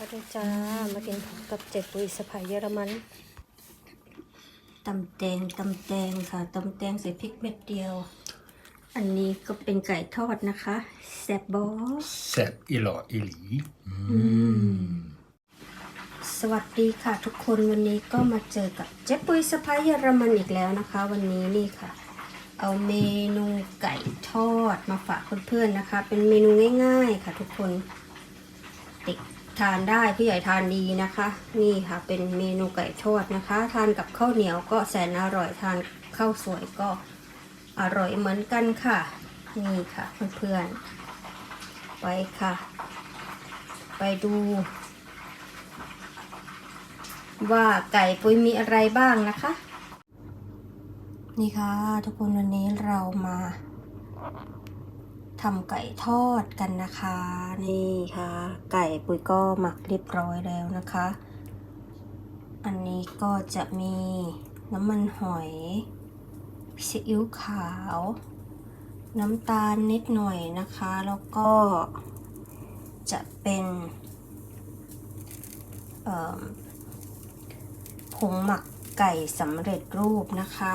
เอาด้วยจ้า มากินผักกับเจ็บปุยสะพายเยอรมันตำแตงตำแตงค่ะตำแตงใส่พริกเม็ดเดียว อันนี้ก็เป็นไก่ทอดนะคะแซ่บบอสแซ่บอีหลออีหลีสวัสดีค่ะทุกคนวันนี้ก็มาเจอกับเจ๊ปุยสะพายเยอรมันอีกแล้วนะคะ วันนี้นี่ค่ะ เอาเมนูไก่ทอดมาฝากเพื่อนๆนะคะ เป็นเมนูง่าย ๆ ค่ะทุกคนเด็ก ทานได้ผู้ใหญ่ทานดีนะคะ นี่ค่ะเป็นเมนูไก่ทอดนะคะ ทานกับข้าวเหนียวก็แสนอร่อยทานข้าวสวยก็อร่อยเหมือนกันค่ะ นี่ค่ะเพื่อนๆไปค่ะ ไปดู ว่าไก่ปุ้ยมีอะไรบ้างนะคะ นี่ค่ะ ทุกคนวันนี้เรามา ทำไก่ทอดกันนะคะ นี่ค่ะ ไก่ปุ้ยก็หมักเรียบร้อยแล้วนะคะ อันนี้ก็จะมีน้ำมันหอยซีอิ๊วขาว น้ำตาลนิดหน่อยนะคะ แล้วก็จะเป็นผงหมักไก่สำเร็จรูปนะคะ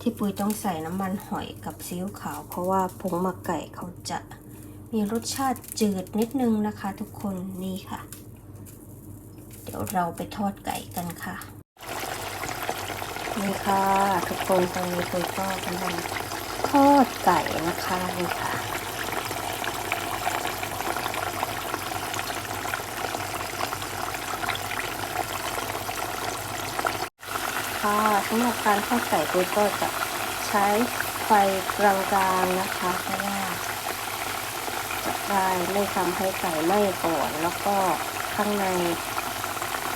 ที่ปุยต้องใส่น้ำมันหอยกับซีอิ๊วขาว เพราะว่าผงหมักไก่เขาจะมีรสชาติจืดนิดนึงนะคะ ทุกคนนี่ค่ะ เดี๋ยวเราไปทอดไก่กันค่ะ นี่ค่ะ ทุกคนตอนนี้ปุยก็กำลังทอดไก่นะคะนี่ค่ะ ค่ะสำหรับการทอดไก่ปุ้ยก็จะใช้ไฟกลางๆนะคะเพราะว่าจะได้ไม่ทำให้ไก่ไหม้ก่อน แล้วก็ข้างใน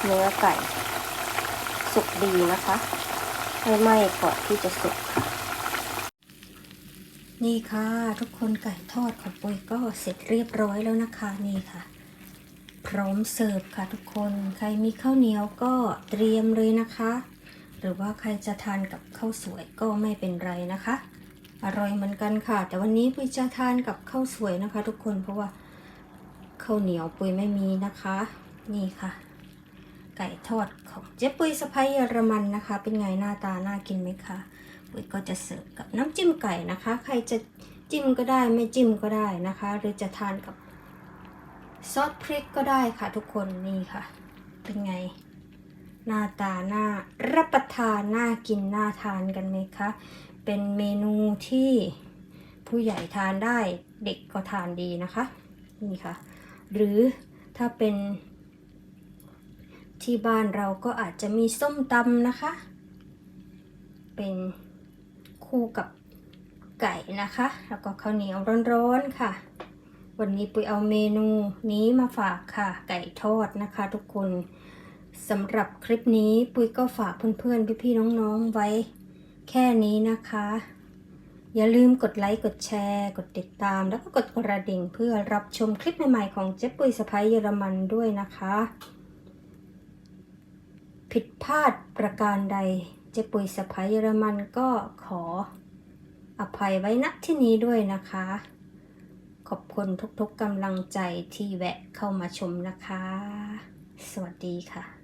เนื้อไก่สุกดีนะคะไม่ไหม้ก่อนที่จะสุกค่ะ นี่ค่ะทุกคนไก่ทอดของปุ้ยก็เสร็จเรียบร้อยแล้วนะคะนี่ค่ะพร้อมเสิร์ฟค่ะทุกคน ใครมีข้าวเหนียวก็เตรียมเลยนะคะ หรือว่าใครจะทานกับข้าวสวยก็ไม่เป็นไรนะคะ อร่อยเหมือนกันค่ะ แต่วันนี้ปุยจะทานกับข้าวสวยนะคะ ทุกคนเพราะว่าข้าวเหนียวปุยไม่มีนะคะ นี่ค่ะ ไก่ทอดของเจ๊ปุยสะพ้ายเยอรมันนะคะ เป็นไงหน้าตาน่ากินไหมคะปุยก็จะเสิร์ฟกับน้ำจิ้มไก่นะคะ ใครจะจิ้มก็ได้ไม่จิ้มก็ได้นะคะ หรือจะทานกับซอสพริกก็ได้ค่ะทุกคนนี่ค่ะ เป็นไง หน้าตาหน่ารับประทานน่ากินน่าทานกันไหมคะ เป็นเมนูที่ผู้ใหญ่ทานได้เด็กก็ทานดีนะคะ นี่ค่ะ หรือถ้าเป็นที่บ้านเราก็อาจจะมีส้มตำนะคะ เป็นคู่กับไก่นะคะ แล้วก็ข้าวเหนียวร้อนๆค่ะ วันนี้ปุยเอาเมนูนี้มาฝากค่ะ ไก่ทอดนะคะทุกคน สำหรับคลิปนี้ปุ้ยก็ฝากเพื่อนๆ พี่ๆ น้องๆ ไว้แค่นี้นะคะ อย่าลืมกดไลค์ กดแชร์ กดติดตาม แล้วก็กดกระดิ่งเพื่อรับชมคลิปใหม่ๆ ของเจ๊ปุ้ยสะพ้ยเยอรมันด้วยนะคะ ผิดพลาดประการใดเจ๊ปุ้ยสะพ้ยเยอรมันก็ขออภัยไว้ณที่นี้ด้วยนะคะ ขอบคุณทุกๆกำลังใจที่แวะเข้ามาชมนะคะ สวัสดีค่ะ